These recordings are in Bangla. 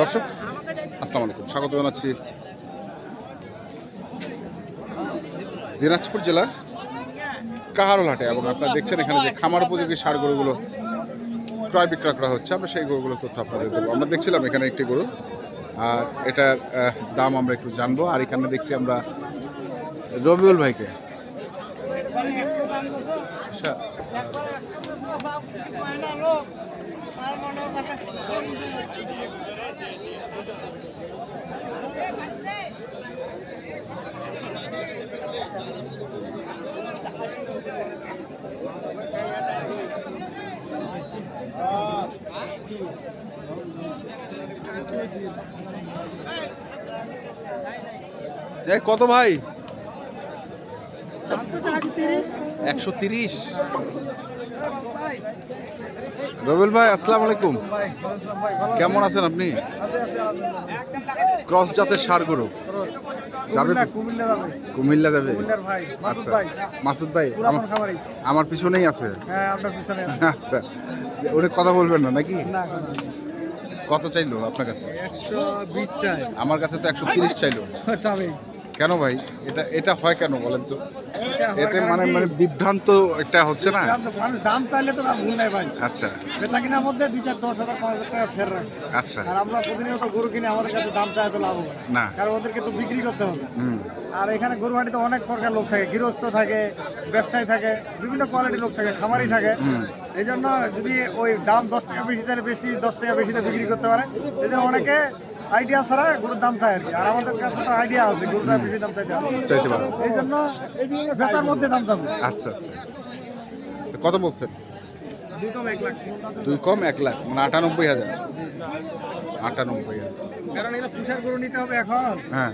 দর্শক, আসসালামু আলাইকুম। স্বাগত জানাচ্ছি দিনাজপুর জেলার কাহারোল হাটে এবং আপনারা দেখছেন এখানে যে খামার উপযোগী সার গরুগুলো ক্রয় বিক্রয় করা হচ্ছে। আমরা সেই গরুগুলোর তথ্য আপনাদের দেবো। আমরা দেখছিলাম এখানে একটি গরু, আর এটার দাম আমরা একটু জানব। আর এখানে দেখছি আমরা রবিউল ভাইকে। আচ্ছা। এই কত ভাই? একশো তিরিশ। রবিউল ভাই আসসালামু আলাইকুম। কেমন আছেন আপনি? ক্রস জাতের সার গরু। যাবে কুমিল্লা যাবে। আচ্ছা। মাসুদ ভাই আমার- পিছনেই আছে। হ্যাঁ আচ্ছা। উনি কথা বলবেন না নাকি? কত চাইলো আপনার কাছে? আমার কাছে তো একশো তিরিশ চাইলো। কেন ভাই? এটা এটা হয় কেন বলেন তো? এতে মানে মানে বিভ্রান্ত একটা হচ্ছে না? মানুষ দাম চাইলে তো আর ভুল নাই ভাই। আচ্ছা। বেচা কিনার মধ্যে দুই চার দশ হাজার পাঁচ হাজার টাকা ফের রাখে আচ্ছা। আর আমরা প্রতিনিয়ত গরু কিনে আমাদের কাছে দাম চাই তো লাভ হবে না। কারণ ওদেরকে তো বিক্রি করতে হবে। আর এখানে গরু হাটিতে অনেক প্রকার লোক থাকে গৃহস্থ থাকে ব্যবসায়ী থাকে বিভিন্ন কোয়ালিটির লোক থাকে খামারি থাকে। এই জন্য যদি ওই দাম দশ টাকা বেশি চাইলে বেশি দশ টাকা বেশিতে বিক্রি করতে পারে। এই জন্য অনেকে আইডিয়া ছাড়া গরুর দাম চায় আর কি। আর আমাদের কাছে তো আইডিয়া আছে গরুটা বেশি দাম চাইতে চাইতে পারো এই জন্য বেচার মধ্যে দাম চাবো। আচ্ছা আচ্ছা। কত বলছেন? দুই কম এক লাখ। দুই কম এক লাখ মানে আটানব্বই হাজার। আটানব্বই হাজার। কারণ এটা পুষার গরু নিতে হবে এখন। হ্যাঁ।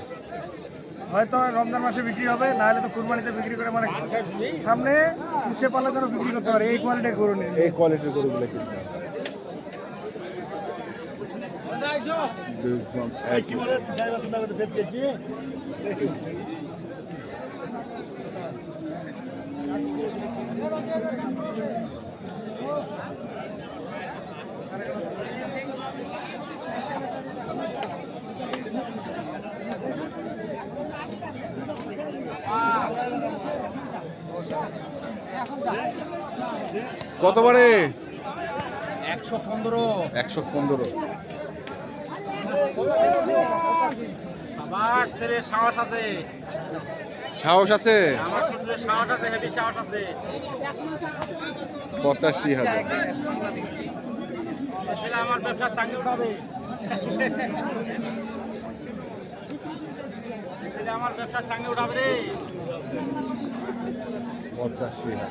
হয়তো রমজান মাসে বিক্রি হবে না হলে তো কুরবানিতে বিক্রি করে মানে সামনে পুষে পালে যেন বিক্রি করতে পারে এই কোয়ালিটির গরু নিয়ে। এই কোয়ালিটির গরুগুলো কিনতে হবে। কত বারে একশো পনেরো। একশো পনেরো। আমার ছেলের সাহস আছে। সাহস আছে? আমার শ্বশুরের সাহস আছে হেভি সাহস আছে। পঁচাশি হাজার। ছেলে আমার ব্যবসা চাকরি উঠাবে। ছেলে আমার ব্যবসা চাকরি উঠাবে রে। পঁচাশি হাজার।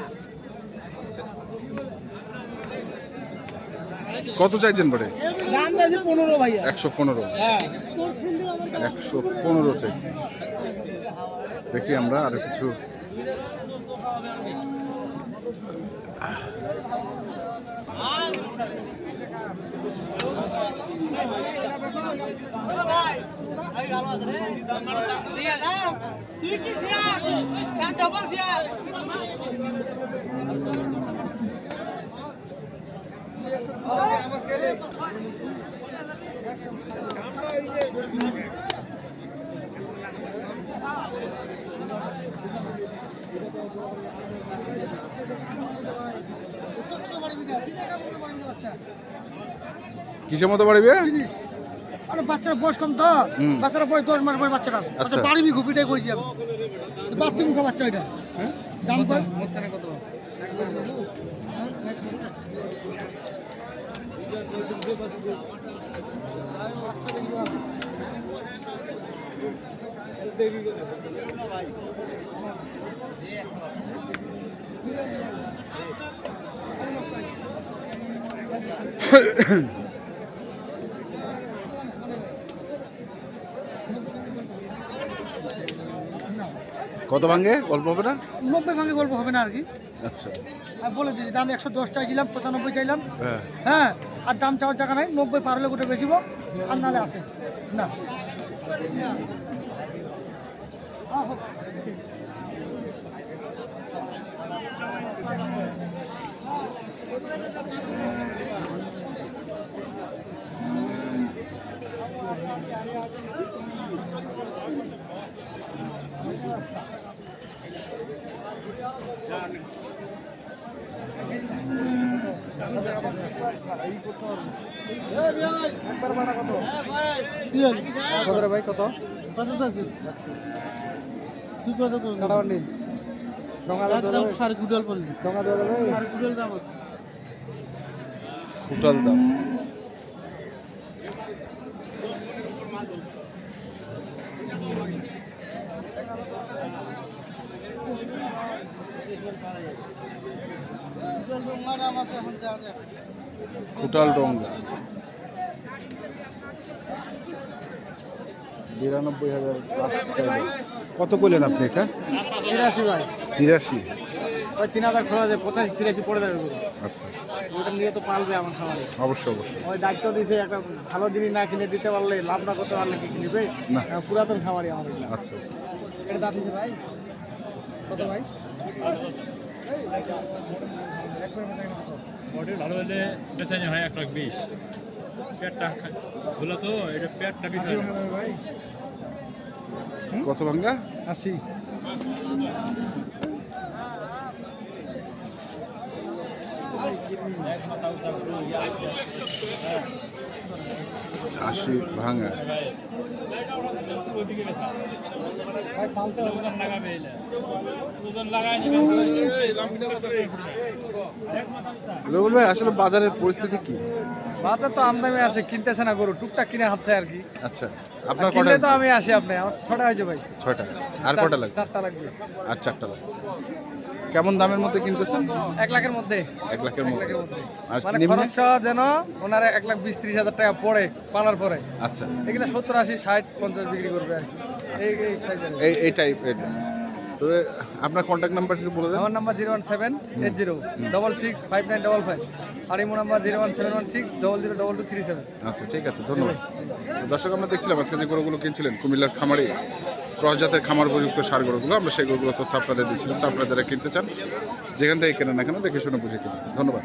কত চাইছেন বটে? দাম চাইছি পনেরো ভাইয়া। একশো পনেরো। হ্যাঁ একশো পনেরো চাইছি। দেখি আমরা আরও কিছু। তুই কি শেয়ার? Double share. কিসের মতো বাড়িবে আরে বাচ্চার বয়স কম তো। বাচ্চার বয়স দশ মাস বয়স বাচ্চাটা। বাচ্চা বাড়িবি ঘুপিটাই কইছি আমি। বাচ্চা মুখা বাচ্চা এটা। দাম কত? কত ভাঙে? গল্প হবে না? নব্বই ভাঙে গল্প হবে না আর কি। আচ্ছা। বলে দিয়েছি দাম একশো দশ চাইছিলাম পঁচানব্বই চাইলাম। হ্যাঁ, হ্যাঁ আর দাম চাওয়ার জায়গা নাই নব্বই পার হলে গোটা বেশিব আর নাহলে আসে না। কত রে ভাই। কত কত আছে তুই কত কাটাবান্ডি ডঙ্গা কুড়াল দাম। খুটাল ডঙ্গা বিরানব্বই হাজার কত করলেন আপনি এটা? তিরাশি ভাই। তিরাশি। ওই তিন হাজার খোলা যায় পঁচাশি তিরাশি পড়ে যাবে আচ্ছা। ওটা নিয়ে তো পালবে আমার খামারে। অবশ্যই অবশ্যই। ওই দায়িত্ব দিয়েছে একটা ভালো জিনিস না কিনে দিতে পারলে লাভ না করতে পারলে কি কিনবে? না। পুরাতন খামারি আমার আচ্ছা। এটা দাম দিছে ভাই? কত ভাই? বডি ভালো হলে বেচানি হয় এক লাখ বিশ। পেটটা খোলা তো এটা পেটটা বিশ ভাই। কত ভাঙ্গা? আশি। এক মাথা বেচা। রবুল ভাই আসলে বাজারের পরিস্থিতি কি? বাজার তো আমদামি আছে কিনতেছে না গরু টুকটাক কিনে হাঁটছে আর কি। আচ্ছা আপনার কটা তো আমি আসি আপনি আমার ছটা হয়েছে ভাই। ছয়টা আর কটা লাগবে? চারটা লাগবে। আর চারটা লাগবে। কেমন দামের মধ্যে কিনতেছেন? এক লাখের মধ্যে। এক লাখের মধ্যে। আর মানে নিম্নে? খরচ যেন ওনারা এক লাখ বিশ ত্রিশ হাজার টাকা পড়ে পালার পরে। আচ্ছা। এগুলো সত্তর আশি ষাট পঞ্চাশ বিক্রি করবে। এই এই এই এই টাইপ তবে আপনার কন্ট্যাক্ট নাম্বার একটু বলে দেন। আমার number zero one seven eight zero double six five nine double five আর imo number zero one seven one six double zero double two three seven আচ্ছা ঠিক আছে ধন্যবাদ। দর্শক আমরা দেখছিলাম আজকে যে গরুগুলো কিনছিলেন কুমিল্লার খামারে। ক্রস জাতের খামার উপযুক্ত সার গরুগুলো, আমরা সেই গরুগুলো তথ্য আপনাদের দিচ্ছিলাম, তো আপনারা যারা কিনতে চান, যেখান থেকে কেনেন না কেন দেখে শুনে বুঝে কিনুন। ধন্যবাদ।